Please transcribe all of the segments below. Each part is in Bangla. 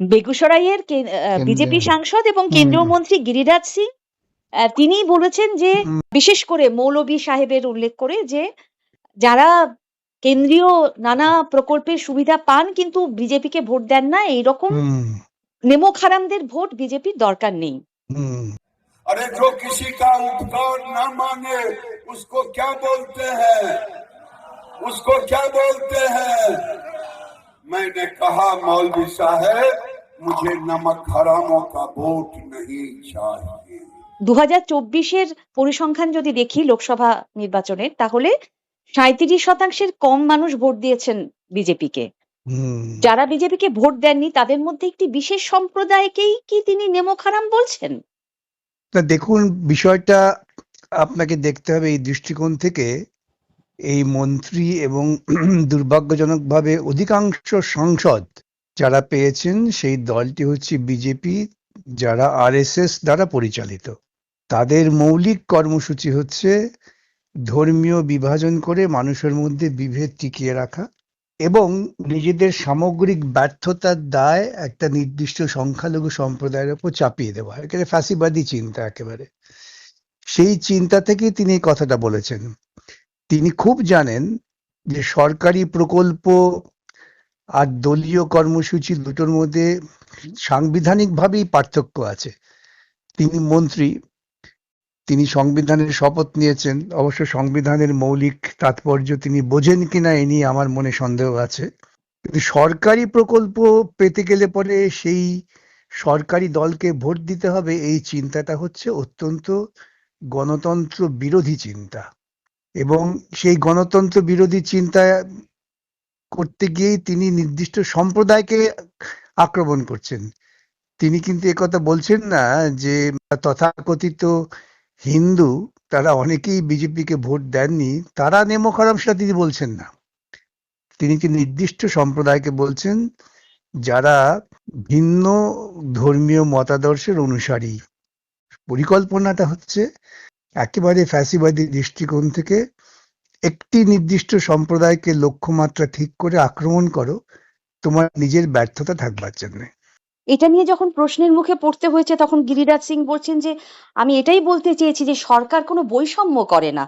বেগুসরাইয়ের বিজেপি সাংসদ এবং কেন্দ্রীয় হুম। মন্ত্রী গিরিরাজ সিং আহ, তিনি বলেছেন যে হুম। বিশেষ করে মৌলবী সাহেবের উল্লেখ করে যে যারা কেন্দ্রীয় নানা প্রকল্পের সুবিধা পান কিন্তু বিজেপিকে ভোট দেন না এইরকম হুম নেমো খারামদের ভোট বিজেপির দরকার নেই হুম अरे जो किसी का उपकार न माने उसको क्या बोलते हैं उसको क्या बोलते हैं मैंने कहा मौलवी साहब মুঝে নমক হারামো কা ভোট নহি চাহিয়ে দু হাজার চব্বিশের পরিসংখ্যান যদি দেখি লোকসভা নির্বাচনে তাহলে সাঁত্রিশ শতাংশের কম মানুষ ভোট দিয়েছেন বিজেপিকে। যারা বিজেপিকে ভোট দেননি তাদের মধ্যে একটি বিশেষ সম্প্রদায়কেই কি তিনি নেমোখারাম বলছেন? দেখুন বিষয়টা আপনাকে দেখতে হবে এই দৃষ্টিকোণ থেকে। এই মন্ত্রী এবং দুর্ভাগ্যজনকভাবে অধিকাংশ সংসদ যারা পেয়েছেন, সেই দলটি হচ্ছে বিজেপি, যারা আরএসএস দ্বারা পরিচালিত। তাদের মৌলিক কর্মসূচি হচ্ছে ধর্মীয় বিভাজন করে মানুষের মধ্যে বিভেদ টিকিয়ে রাখা এবং নিজেদের সামগ্রিক ব্যর্থতার দায় একটা নির্দিষ্ট সংখ্যালঘু সম্প্রদায়ের উপর চাপিয়ে দেওয়া। এখানে ফ্যাসিবাদী চিন্তা একেবারে। সেই চিন্তা থেকেই তিনি কথাটা বলেছেন। তিনি খুব জানেন যে সরকারি প্রকল্প আর দলীয় কর্মসূচি দুটোর মধ্যে সাংবিধানিকভাবেই পার্থক্য আছে। তিনি মন্ত্রী, তিনি সংবিধানের শপথ নিয়েছেন, অবশ্য সংবিধানের মৌলিক তাৎপর্য তিনি বোঝেন কিনা এ নিয়ে আমার মনে সন্দেহ আছে। কিন্তু সরকারি প্রকল্প পেতে গেলে পরে সেই সরকারি দলকে ভোট দিতে হবে, এই চিন্তাটা হচ্ছে অত্যন্ত গণতন্ত্র বিরোধী চিন্তা। এবং সেই গণতন্ত্র বিরোধী চিন্তা করতে গিয়েই তিনি নির্দিষ্ট সম্প্রদায়কে আক্রমণ করছেন। তিনি কিন্তু একথা বলছেন না যে তথাকথিত হিন্দু, তারা অনেকেই বিজেপিকে ভোট দেননি, তারা নেমো খারাপ সেটা তিনি বলছেন না। তিনি কি নির্দিষ্ট সম্প্রদায়কে বলছেন, যারা ভিন্ন ধর্মীয় মতাদর্শের অনুসারী। পরিকল্পনাটা হচ্ছে একেবারে ফ্যাসিবাদী দৃষ্টিকোণ থেকে একটি নির্দিষ্ট সম্প্রদায়কে লক্ষ্যমাত্রা ঠিক করে আক্রমণ করো তোমার নিজের ব্যর্থতা থাকবার জন্য। এটা নিয়ে যখন প্রশ্নের মুখে পড়তে হয়েছে তখন গিরিরাজ সিং বলছেন যে আমি এটাই বলতে চেয়েছি যে সরকার কোনো বৈষম্য করে না।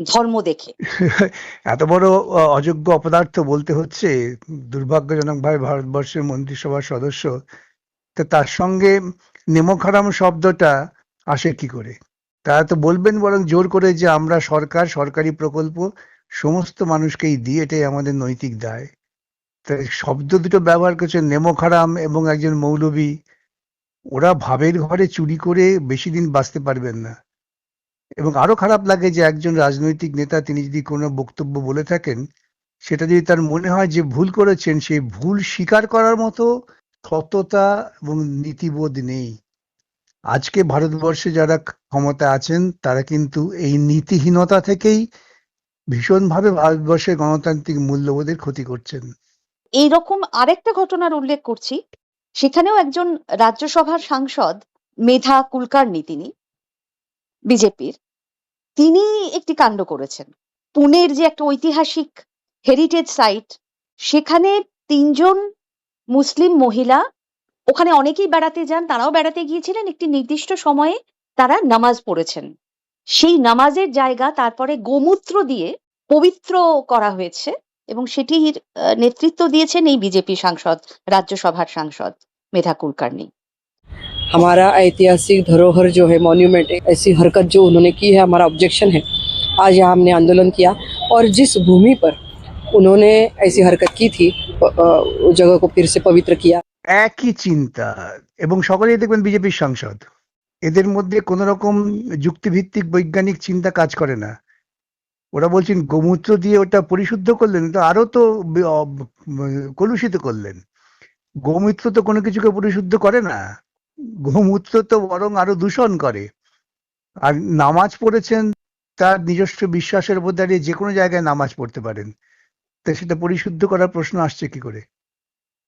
ধর্ম দেখে। এত বড় অযোগ্য অপদার্থ বলতে হচ্ছে দুর্ভাগ্যজনক দুর্ভাগ্যজনকভাবে ভারতবর্ষের মন্ত্রিসভার সদস্য তো তার সঙ্গে নেমখারাম শব্দটা আসে কি করে? তারা তো বলবেন বরং জোর করে যে আমরা সরকার, সরকারি প্রকল্প, সমস্ত মানুষকেই দিই, এটাই আমাদের নৈতিক দায়। তাই শব্দ দুটো ব্যবহার করছে নেমখারাম এবং একজন মৌলবী। ওরা ভাবের ঘরে চুরি করে বেশি দিন বাঁচতে পারবেন না। এবং আরও খারাপ লাগে যে একজন রাজনৈতিক নেতা, তিনি যদি কোনো বক্তব্য বলে থাকেন, সেটা যদি তার মনে হয় যে ভুল করেছেন সেই ভুল স্বীকার করার মতো সততা এবং নীতিবোধ নেই। আজকে ভারতবর্ষে যারা ক্ষমতা আছেন, তারা কিন্তু এই নীতিহীনতা থেকেই ভীষণভাবে ভারতবর্ষের গণতান্ত্রিক মূল্যবোধের ক্ষতি করছেন। এইরকম আরেকটা ঘটনার উল্লেখ করছি। সেখানেও একজন রাজ্যসভার সাংসদ, মেধা কুলকার্নি তিনি, বিজেপির, তিনি একটি কাণ্ড করেছেন। পুনের যে একটা ঐতিহাসিক হেরিটেজ সাইট সেখানে তিনজন মুসলিম মহিলা ওখানে অনেকেই বেড়াতে যান তারাও বেড়াতে গিয়েছিলেন একটি নির্দিষ্ট সময়ে তারা নামাজ পড়েছেন সেই নামাজের জায়গা তারপরে গোমূত্র দিয়ে পবিত্র করা হয়েছে এবং সেটির আহ, নেতৃত্ব দিয়েছেন এই বিজেপি সাংসদ রাজ্যসভার সাংসদ মেধা কুলকার্নি हमारा ऐतिहासिक धरोहर जो है मॉन्यूमेंट है ऐसी हरकत जो उन्होंने की है हमारा ऑब्जेक्शन है आज यहाँ हमने आंदोलन किया और जिस भूमि पर उन्होंने ऐसी हरकत की थी अ, अ, उस जगह को फिर से पवित्र किया একই চিন্তা, এবং সকলেই দেখবেন বিজেপির সাংসদ। এদের মধ্যে কোন রকম যুক্তিভিত্তিক বৈজ্ঞানিক চিন্তা কাজ করে না। ওরা বলছেন, গোমূত্র দিয়ে ওটা পরিশুদ্ধ করলেন, তো আরও তো কলুষিত করলেন। গোমূত্র তো কোনো কিছুকে পরিশুদ্ধ করে না। গোমূত্র তো বরং আরও দূষণ করে। আর নামাজ পড়েছেন, তার নিজস্ব বিশ্বাসের উপর দাঁড়িয়ে যে কোনো জায়গায় নামাজ পড়তে পারেন। তো সেটা পরিশুদ্ধ করার প্রশ্ন আসছে কি করে?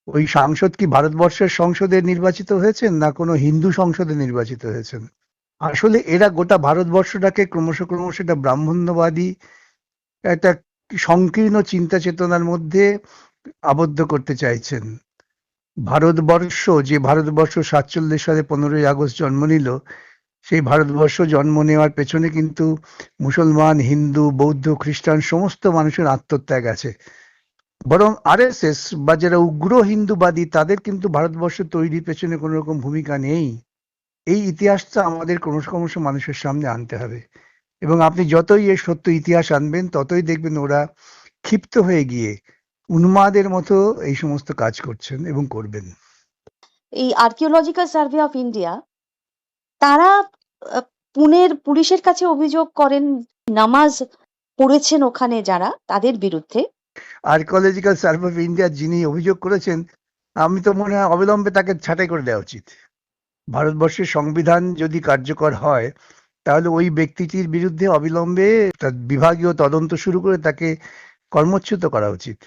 ওই সাংসদ কি ভারতবর্ষের সংসদে নির্বাচিত হয়েছেন না কোনো হিন্দু সংসদে নির্বাচিত হয়েছেন? আসলে এরা গোটা ভারতবর্ষটাকে ক্রমশ ক্রমশ একটা ব্রাহ্মণ্যবাদী, একটা সংকীর্ণ চিন্তা চেতনার মধ্যে আবদ্ধ করতে চাইছেন। ভারতবর্ষ, যে ভারতবর্ষ সাতচল্লিশ সালে পনেরোই আগস্ট জন্ম নিল, সেই ভারতবর্ষ জন্ম নেওয়ার পেছনে কিন্তু মুসলমান, হিন্দু, বৌদ্ধ, খ্রিস্টান সমস্ত মানুষের আত্মত্যাগ আছে। বরং আরএসএস বা যারা উগ্র হিন্দুবাদী, তাদের কিন্তু ভারতবর্ষ তৈরির পেছনে কোনো রকম ভূমিকা নেই। এই ইতিহাসটা আমাদের ক্রমশ ক্রমশ মানুষের সামনে আনতে হবে। এবং আপনি যতই এর সত্য ইতিহাস আনবেন, ততই দেখবেন ওরা ক্ষিপ্ত হয়ে গিয়ে উন্মাদের মতো এই সমস্ত কাজ করছেন এবং করবেন। এই আর্কিওলজিক্যাল সার্ভে অফ ইন্ডিয়া, তারা পুনের পুলিশের কাছে অভিযোগ করেন, নামাজ পড়েছেন ওখানে যারা, তাদের বিরুদ্ধে। আর্কোলজিক্যাল সার্ভে অফ ইন্ডিয়া যিনি অভিযোগ করেছেন আমি তো মনে হয় অবিলম্বে তাকে ছাঁটাই করে দেওয়া উচিত। ভারতবর্ষের সংবিধান যদি কার্যকর হয় তাহলে ওই ব্যক্তিটির বিরুদ্ধে অবিলম্বে তার বিভাগীয় তদন্ত শুরু করে তাকে কর্মচ্যুত করা উচিত।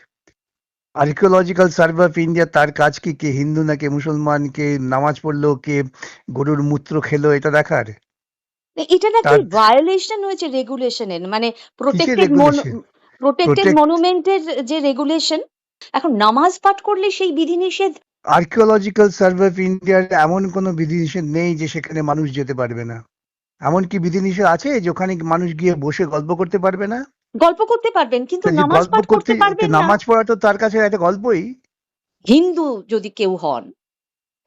আর্কিওলজিক্যাল সার্ভে অফ ইন্ডিয়া তার কাজ কি? কে হিন্দু না কে মুসলমান? কে নামাজ পড়ল? কে গরুর মূত্র খেলো? এটা দেখার। এটা নাকি ভায়োলেশন হয়েছে রেগুলেশনের মানে প্রোটেক্টেড? প্রোটেক্টেড মনুমেন্টের যে রেগুলেশন এখন নামাজ পাঠ করলে সেই বিধিনিষেধ? আর্কিওলজিক্যাল সার্ভে অফ ইন্ডিয়ার এমন কোনো বিধিনিষেধ নেই যে সেখানে মানুষ যেতে পারবে না। এমন কি বিধিনিষেধ আছে যে ওখানে মানুষ গিয়ে বসে গল্প করতে পারবে না? গল্প করতে পারবেন কিন্তু নামাজ পাঠ করতে পারবেন না। নামাজ পড়া তো তার কাছে একটা গল্পই। হিন্দু যদি কেউ হন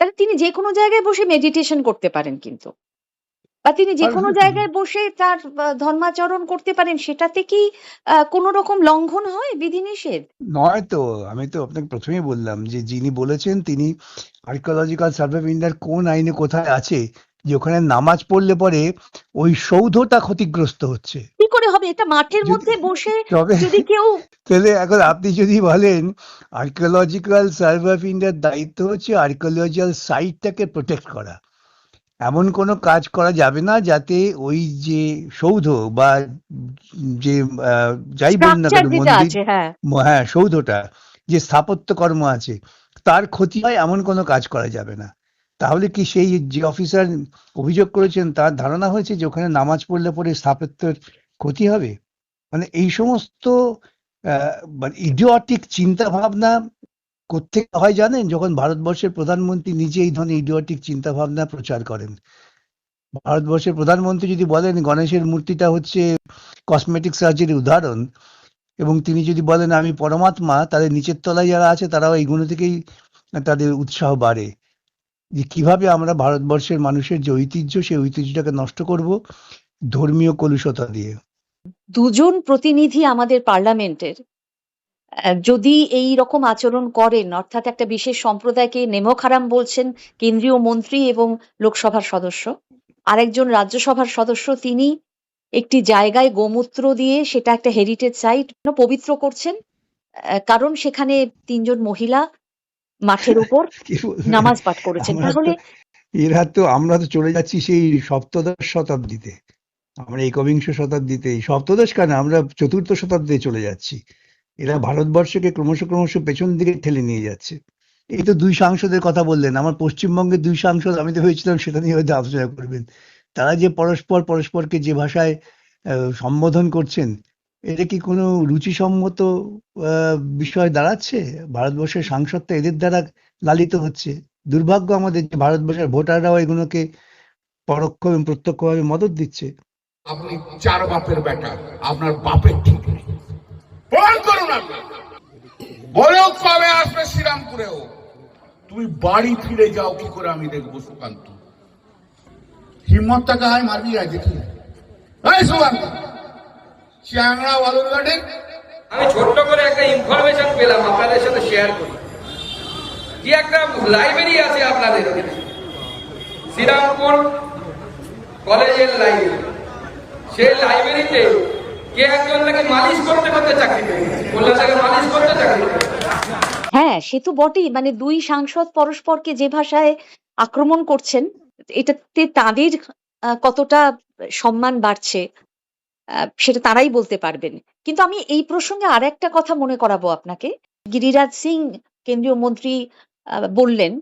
তাহলে তিনি যে কোনো জায়গায় বসে মেডিটেশন করতে পারেন কিন্তু। বা তিনি যে কোনো জায়গায় বসে তার ধর্মাচরণ করতে পারেন সেটাতে কি কোনো রকম লঙ্ঘন হয় বিধিনিষেধ? নয় তো আমি তো আপনাকে প্রথমেই বললাম যে যিনি বলেছেন তিনি আর্কিওলজিক্যাল সার্ভে অফ ইন্ডিয়ার কোন আইনে কোথায় আছে যে ওখানে নামাজ পড়লে পরে ওই সৌধটা ক্ষতিগ্রস্ত হচ্ছে। কি করে হবে? এটা মাঠের মধ্যে বসে যদি কেউ তাহলে এখন আপনি যদি বলেন আর্কিওলজিক্যাল সার্ভে অফ ইন্ডিয়ার দায়িত্ব হচ্ছে আর্কিওলজিক্যাল সাইটটাকে প্রোটেক্ট করা। এমন কোনো কাজ করা যাবে না যাতে ওই যে সৌধ বা যে যাই বলুন না কেন মন্দির হ্যাঁ। হ্যাঁ সৌধটা যে স্থাপত্য কর্ম আছে তার ক্ষতি হয় এমন কোনো কাজ করা যাবে না। তাহলে কি সেই যে অফিসার অভিযোগ করেছেন তার ধারণা হয়েছে যে ওখানে নামাজ পড়লে পরে স্থাপত্যের ক্ষতি হবে? মানে এই সমস্ত মানে ইডিওটিক চিন্তা ভাবনা কোথেকে হয় জানেন? যখন ভারতবর্ষের প্রধানমন্ত্রী নিজে এই ধরনের ইডিওটিক চিন্তা ভাবনা প্রচার করেন। ভারতবর্ষের প্রধানমন্ত্রী যদি বলেন গণেশের মূর্তিটা হচ্ছে কসমেটিক সার্জারির উদাহরণ, এবং তিনি যদি বলেন আমি পরমাত্মা তাদের নিচের তলায় যারা আছে তারাও এইগুলো থেকেই তাদের উৎসাহ বাড়ে। যে কীভাবে আমরা ভারতবর্ষের মানুষের যে ঐতিহ্য, সেই ঐতিহ্যটাকে নষ্ট করব ধর্মীয় কলুষতা দিয়ে। দুজন প্রতিনিধি আমাদের পার্লামেন্টের। যদি এই রকম আচরণ করেন অর্থাৎ একটা বিশেষ সম্প্রদায়কে নেমক হারাম বলছেন কেন্দ্রীয় মন্ত্রী এবং লোকসভার সদস্য আরেকজন রাজ্যসভার সদস্য তিনি একটি জায়গায় গোমূত্র দিয়ে সেটা একটা হেরিটেজ সাইট পবিত্র করছেন কারণ সেখানে তিনজন মহিলা মাঠের উপর নামাজ পাঠ করেছেন। তাহলে এরা তো আমরা তো চলে যাচ্ছি সেই সপ্তদশ শতাব্দীতে। আমরা একবিংশ শতাব্দীতে সপ্তদশ কেন? আমরা চতুর্থ শতাব্দীতে চলে যাচ্ছি। এরা ভারতবর্ষকে ক্রমশ ক্রমশ পেছন দিকে ঠেলে নিয়ে যাচ্ছে। এই তো দুই সাংসদের কথা বললেন। আমার পশ্চিমবঙ্গের দুই সাংসদ, আমি তো ভেবেছিলাম সেটা নিয়ে হয়তো আলোচনা করবেন। তারা যে পরস্পর পরস্পরকে যে ভাষায় সম্বোধন করছেন এটা কি কোনো রুচিসম্মত বিষয় দাঁড়াচ্ছে? ভারতবর্ষের সাংসদটা এদের দ্বারা লালিত হচ্ছে। দুর্ভাগ্য আমাদের যে ভারতবর্ষের ভোটাররাও এগুলোকে পরোক্ষ এবং প্রত্যক্ষভাবে মদত দিচ্ছে। আপনি চার বাপের বেটা, আপনার বাপের ঠিক নেই। প্রমাণ করুন আপনি। বলো কবে আসবে শ্রীরামপুরেও। তুমি বাড়ি ফিরে যাও, কি করে আমি দেখব সুকান্ত? হিম্মত টাকা হয় মারবি আজ দেখি। সুকান্ত, চ্যাংড়া বালুরঘাটে আমি ছোট্ট করে একটা ইনফরমেশন পেলাম, আপনাদের সাথে শেয়ার করি। কি একটা লাইব্রেরি আছে আপনাদের শ্রীরামপুর কলেজের লাইব্রেরি সেই লাইব্রেরিতে হ্যাঁ সে তো বটেই। মানে দুই সাংসদ পরস্পরকে যে ভাষায় আক্রমণ করছেন, এটাতে তাদের কতটা সম্মান বাড়ছে সেটা তারাই বলতে পারবেন। কিন্তু আমি এই প্রসঙ্গে আর একটা কথা মনে করাবো আপনাকে। গিরিরাজ সিং, কেন্দ্রীয় মন্ত্রী বললেন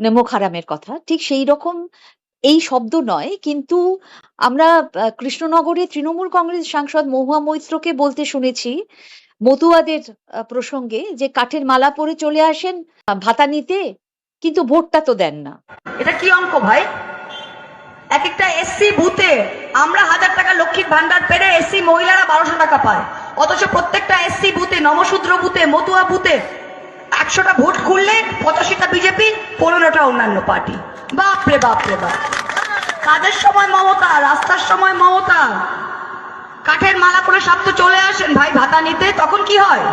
নেমক হারামের কথা। ঠিক সেই রকম এই শব্দ নয়, কিন্তু আমরা কৃষ্ণনগরে তৃণমূল কংগ্রেস সাংসদ মহুয়া মৈত্রকে বলতে শুনেছি মতুয়াদের প্রসঙ্গে যে কাঠের মালা পরে চলে আসেন ভাতা নিতে, কিন্তু ভোটটা তো দেন না। এটা কি অঙ্ক ভাই? এক একটা এসসি বুথে আমরা হাজার টাকা লক্ষ্মীর ভান্ডার পেরে এসসি মহিলারা বারোশো টাকা পায়। অথচ প্রত্যেকটা এসসি বুথে, নমশূদ্র বুথে, মতুয়া বুথে একশোটা ভোট খুললে পঁচাশিটা বিজেপি, পনেরোটা অন্যান্য পার্টি। বাপরে বাপরে বাপ কাজের সময় মমতা, রাস্তার সময় মমতা। কাঠের মালা করে সব তো চলে আসেন, ভাই, ভাতা নিতে, তখন কি হয়?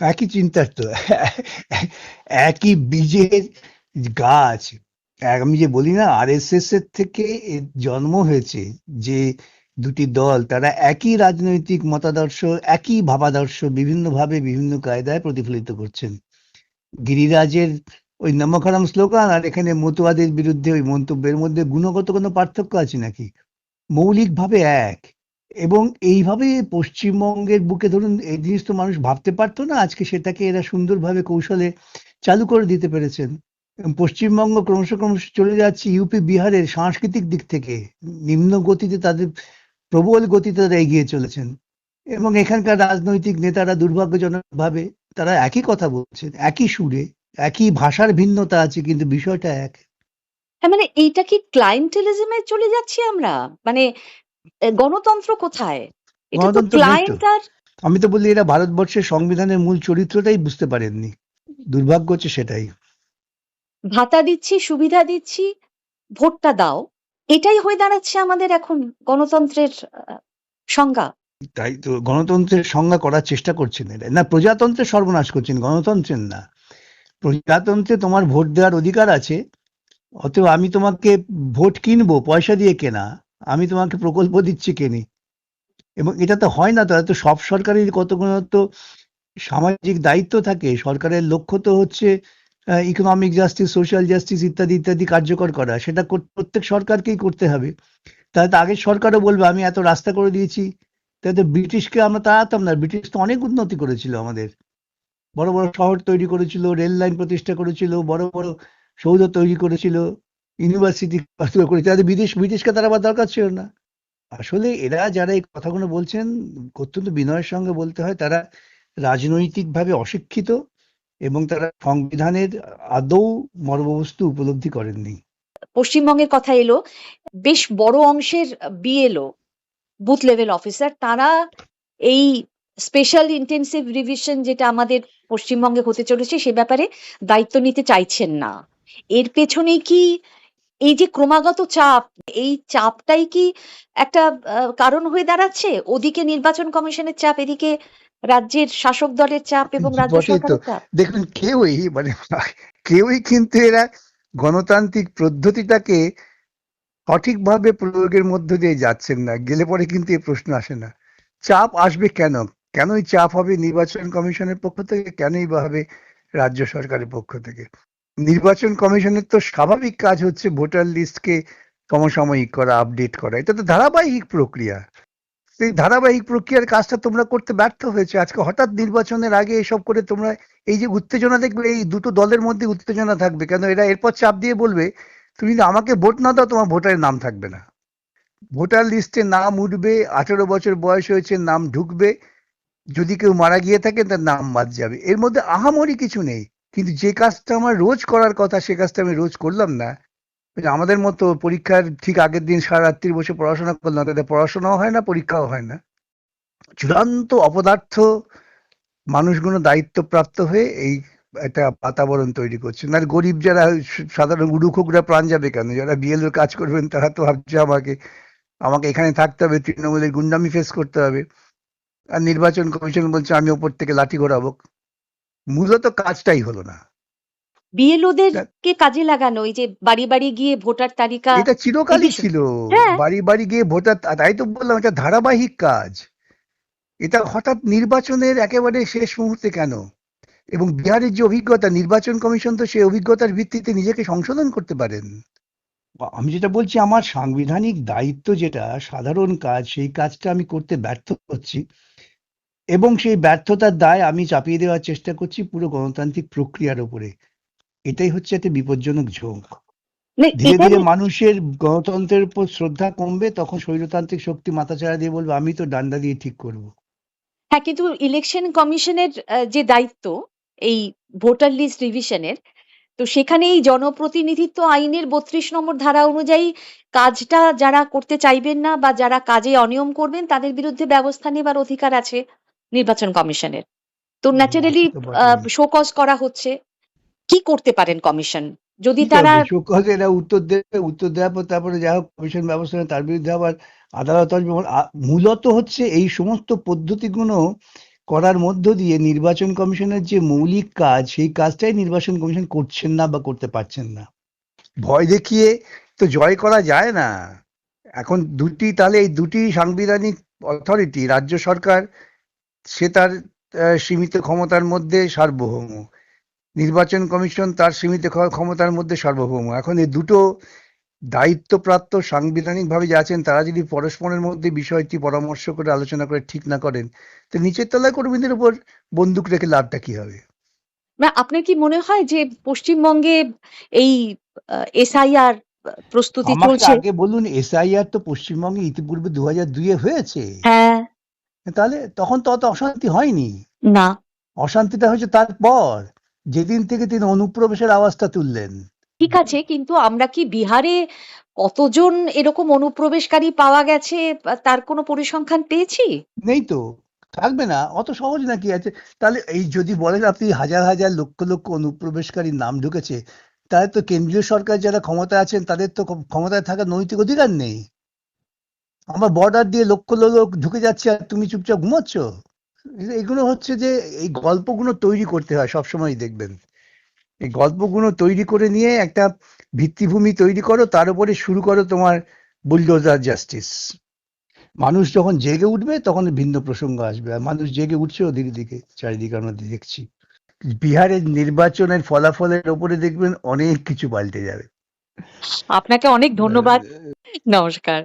একই চিন্তার তো। একই বীজের গাছ। আমি যে বলি না আরএসএস এর থেকে জন্ম হয়েছে যে দুটি দল, তারা একই রাজনৈতিক মতাদর্শ, একই ভাবাদর্শ, বিভিন্নভাবে বিভিন্ন কায়দায় প্রতিফলিত করছেন। গিরিরাজের ওই নমখারাম স্লোগান আর এখানে মতুয়াদের বিরুদ্ধে ওই মন্তব্যের মধ্যে গুণগত কোনো পার্থক্য আছে নাকি? মৌলিকভাবে এক। এবং এইভাবে পশ্চিমবঙ্গের বুকে ধরুন এই জিনিস তো মানুষ ভাবতে পারতো না, আজকে সেটাকে এরা সুন্দরভাবে কৌশলে চালু করে দিতে পেরেছেন। পশ্চিমবঙ্গ ক্রমশ ক্রমশ চলে যাচ্ছে ইউপি, বিহারের সাংস্কৃতিক দিক থেকে। নিম্ন গতিতে তাদের, প্রবল গতিতে তারা এগিয়ে চলেছেন। এবং এখানকার রাজনৈতিক নেতারা দুর্ভাগ্যজনকভাবে তারা একই কথা বলছেন, একই সুরে একই ভাষার ভিন্নতা আছে কিন্তু বিষয়টা এক। হ্যাঁ মানে এইটা কি ক্লায়েন্টেলিজমে চলে যাচ্ছি আমরা? মানে গণতন্ত্র কোথায়? এটা তো। ক্লায়েন্ট আর আমি তো বলি এরা ভারতবর্ষের সংবিধানের মূল চরিত্রটাই বুঝতে পারেননি। দুর্ভাগ্য হচ্ছে সেটাই। ভাতা দিচ্ছি সুবিধা দিচ্ছি ভোটটা দাও। এটাই হয়ে দাঁড়াচ্ছে আমাদের এখন গণতন্ত্রের সংজ্ঞা। তাই তো গণতন্ত্রের সংজ্ঞা করার চেষ্টা করছেন এরা। না প্রজাতন্ত্রের সর্বনাশ করছেন গণতন্ত্রের না। প্রজাতন্ত্রে তোমার ভোট দেওয়ার অধিকার আছে, অতএব আমি তোমাকে ভোট কিনবো, পয়সা দিয়ে কেনা, আমি তোমাকে প্রকল্প দিচ্ছি কেনি। এবং এটা তো হয় না তো সব সরকারের কতগুলো তো সামাজিক দায়িত্ব থাকে, সরকারের লক্ষ্য তো হচ্ছে ইকোনমিক জাস্টিস সোশ্যাল জাস্টিস ইত্যাদি ইত্যাদি কার্যকর করা, সেটা প্রত্যেক সরকারকেই করতে হবে। তাহলে তো আগের সরকারও বলবে, আমি এত রাস্তা করে দিয়েছি, তাহলে তো ব্রিটিশকে আমরা তাড়াতাম না, ব্রিটিশ তো অনেক উন্নতি করেছিল আমাদের। বড় বড় শহর তৈরি করেছিল, রেল লাইন প্রতিষ্ঠা করেছিল, বড় বড় সৌধ তৈরি করেছিল ইউনিভার্সিটি করেছিল। তাদের বিদেশ ব্রিটিশকে তার আবার দরকার ছিল না। আসলে এরা যারা এই কথাগুলো বলছেন, অত্যন্ত বিনয়ের সঙ্গে বলতে হয়, তারা রাজনৈতিকভাবে অশিক্ষিত এবং তারা সংবিধানের আদৌ মর্মবস্তু উপলব্ধি করেননি। পশ্চিমবঙ্গের কথা এলো, বেশ বড় অংশের বিএলও বুথ লেভেল অফিসার তারা এই স্পেশাল ইন্টেন্সিভ রিভিশন যেটা আমাদের পশ্চিমবঙ্গে হতে চলেছে সে ব্যাপারে দায়িত্ব নিতে চাইছেন না। এর পেছনে কি এই যে ক্রমাগত চাপ এই চাপটাই কি একটা কারণ হয়ে দাঁড়াচ্ছে? ওদিকে নির্বাচন কমিশনের চাপ এদিকে রাজ্যের শাসক দলের চাপ এবং রাজ্য সরকারের চাপ। দেখুন কেউই মানে কেউই কিন্তু এরা গণতান্ত্রিক পদ্ধতিটাকে সঠিকভাবে প্রয়োগের মধ্য দিয়ে যাচ্ছেন না। গেলে পরে কিন্তু এই প্রশ্ন আসে না। চাপ আসবে কেন? কেনই চাপ হবে নির্বাচন কমিশনের পক্ষ থেকে? কেনই বা হবে রাজ্য সরকারের পক্ষ থেকে? নির্বাচন কমিশনের তো স্বাভাবিক কাজ হচ্ছে ভোটার লিস্টকে সমসাময়িক করা, আপডেট করা। এটা তো ধারাবাহিক প্রক্রিয়া। সেই ধারাবাহিক প্রক্রিয়ার কাজটা তোমরা করতে ব্যর্থ হয়েছে। আজকে হঠাৎ নির্বাচনের আগে এসব করে তোমরা এই যে উত্তেজনা দেখবে, এই দুটো দলের মধ্যে উত্তেজনা থাকবে, কেন এরা এরপর চাপ দিয়ে বলবে, তুমি আমাকে ভোট না দাও, তোমার ভোটারের নাম থাকবে না। ভোটার লিস্টে নাম উঠবে, আঠেরো বছর বয়স হয়েছে, নাম ঢুকবে যদি কেউ মারা গিয়ে থাকে, তার নাম বাদ যাবে। এর মধ্যে আহামরি কিছু নেই। কিন্তু যে কাজটা আমার রোজ করার কথা, সে কাজটা আমি রোজ করলাম না। আমাদের মতো পরীক্ষার ঠিক আগের দিন সারা রাত্রির বসে পড়াশোনা করলাম তাদের পড়াশোনাও হয় না, পরীক্ষাও হয় না। চূড়ান্ত অপদার্থ মানুষগুলো দায়িত্বপ্রাপ্ত হয়ে এই একটা বাতাবরণ তৈরি করছে। আর গরিব যারা, সাধারণ উড়ুখুকরা প্রাণ যাবে কেন? যারা বিএলও কাজ করবেন, তারা তো ভাবছে আমাকে আমাকে এখানে থাকতে হবে, তৃণমূলের গুন্ডামি ফেস করতে হবে। আর নির্বাচন কমিশন বলছে আমি ওপর থেকে লাঠি ঘোরাবো। মূলত কাজটাই হলো না। বিএলওদের কে কাজে লাগানো? এই যে বাড়ি বাড়ি গিয়ে ভোটার তালিকা এটা চিরকালই ছিল। হ্যাঁ। বাড়ি বাড়ি গিয়ে ভোটার তাই তো বললাম এটা ধারাবাহিক কাজ। এটা হঠাৎ নির্বাচনের একেবারে শেষ মুহূর্তে কেন? এবং বিহারের যে অভিজ্ঞতা নির্বাচন কমিশন তো সেই অভিজ্ঞতার ভিত্তিতে নিজেকে সংশোধন করতে পারেন। আমি যেটা বলছি আমার সাংবিধানিক দায়িত্ব যেটা সাধারণ কাজ সেই কাজটা আমি করতে ব্যর্থ হচ্ছি। এবং সেই ব্যর্থতার দায় আমি চাপিয়ে দেওয়ার চেষ্টা করছি পুরো গণতান্ত্রিক প্রক্রিয়ার উপরে। এটাই হচ্ছে একটা বিপজ্জনক ঝোঁক। মানে ধীরে ধীরে মানুষের গণতন্ত্রের উপর শ্রদ্ধা কমবে তখন স্বৈরতান্ত্রিক শক্তি মাথাচাড়া দিয়ে বলবে আমি তো ডান্ডা দিয়ে ঠিক করব। হ্যাঁ কিন্তু ইলেকশন কমিশনের যে দায়িত্ব এই ভোটার লিস্ট রিভিশনের তো সেখানে এই জনপ্রতিনিধিত্ব আইনের বত্রিশ নম্বর ধারা অনুযায়ী কাজটা যারা করতে চাইবেন না বা যারা কাজে অনিয়ম করবেন তাদের বিরুদ্ধে ব্যবস্থা নেবার অধিকার আছে নির্বাচন কমিশনের। তো ন্যাচারালি শোকজ করা হচ্ছে। কি করতে পারেন কমিশন? যদি তারা শোকজ এরা উত্তর দেবে উত্তর দেওয়ার পর তারপরে যা হোক কমিশন ব্যবস্থা তার বিরুদ্ধে আবার আদালত মূলত হচ্ছে এই সমস্ত পদ্ধতিগুলো করার মধ্য দিয়ে নির্বাচন কমিশনের যে মৌলিক কাজ, সেই কাজটাই নির্বাচন কমিশন করছেন না বা করতে পারছেন না। ভয় দেখিয়ে তো জয় করা যায় না। এখন দুটি, তাহলে এই দুটি সাংবিধানিক অথরিটি, রাজ্য সরকার, সে তার সীমিত ক্ষমতার মধ্যে সার্বভৌম। নির্বাচন কমিশন তার সীমিত ক্ষমতার মধ্যে সার্বভৌম। এখন এই দুটো দায়িত্বপ্রাপ্ত সাংবিধানিকভাবে যে আছেন তারা যদি পরস্পরের মধ্যে বিষয়টি পরামর্শ করে আলোচনা করে ঠিক না করেন তো নিচের তলায় কর্মীদের উপর বন্দুক রেখে লাভটা কি হবে? না আপনার কি মনে হয় যে পশ্চিমবঙ্গে এই এসআইআর প্রস্তুতি চলছে? আগে বলুন এসআইআর তো পশ্চিমবঙ্গে ইতিপূর্বে দু হাজার দুইয়ে হয়েছে। হ্যাঁ। তাহলে তখন তো অত অশান্তি হয়নি? না। অশান্তিটা হয়েছে তারপর। যেদিন থেকে তিনি অনুপ্রবেশের আওয়াজটা তুললেন। ঠিক আছে, কিন্তু আমরা কি বিহারে কতজন এরকম অনুপ্রবেশকারী পাওয়া গেছে তার কোনো পরিসংখ্যান পেয়েছি? নেই তো, থাকবে না, অত সহজ নাকি আছে? তাহলে এই যদি বলেন আপনি হাজার হাজার লক্ষ লক্ষ অনুপ্রবেশকারীর নাম ঢুকেছে, তাহলে তো কেন্দ্রীয় সরকার যারা ক্ষমতায় আছেন, তাদের তো ক্ষমতায় থাকার নৈতিক অধিকার নেই। আমার বর্ডার দিয়ে লক্ষ লোক ঢুকে যাচ্ছে আর তুমি চুপচাপ ঘুমাচ্ছ। এগুলো হচ্ছে যে এই গল্পগুলো তৈরি করতে হয় সবসময় দেখবেন। এই গল্পগুলো তৈরি করে নিয়ে একটা ভিত্তিভূমি তৈরি করো তার উপরে শুরু করো তোমার বুলডোজার জাস্টিস মানুষ যখন জেগে উঠবে তখন ভিন্ন প্রসঙ্গ আসবে। আর মানুষ জেগে উঠছে ওদিকে দিকে চারিদিকে আমরা দেখছি। বিহারের নির্বাচনের ফলাফলের ওপরে দেখবেন অনেক কিছু পাল্টে যাবে। আপনাকে অনেক ধন্যবাদ। নমস্কার।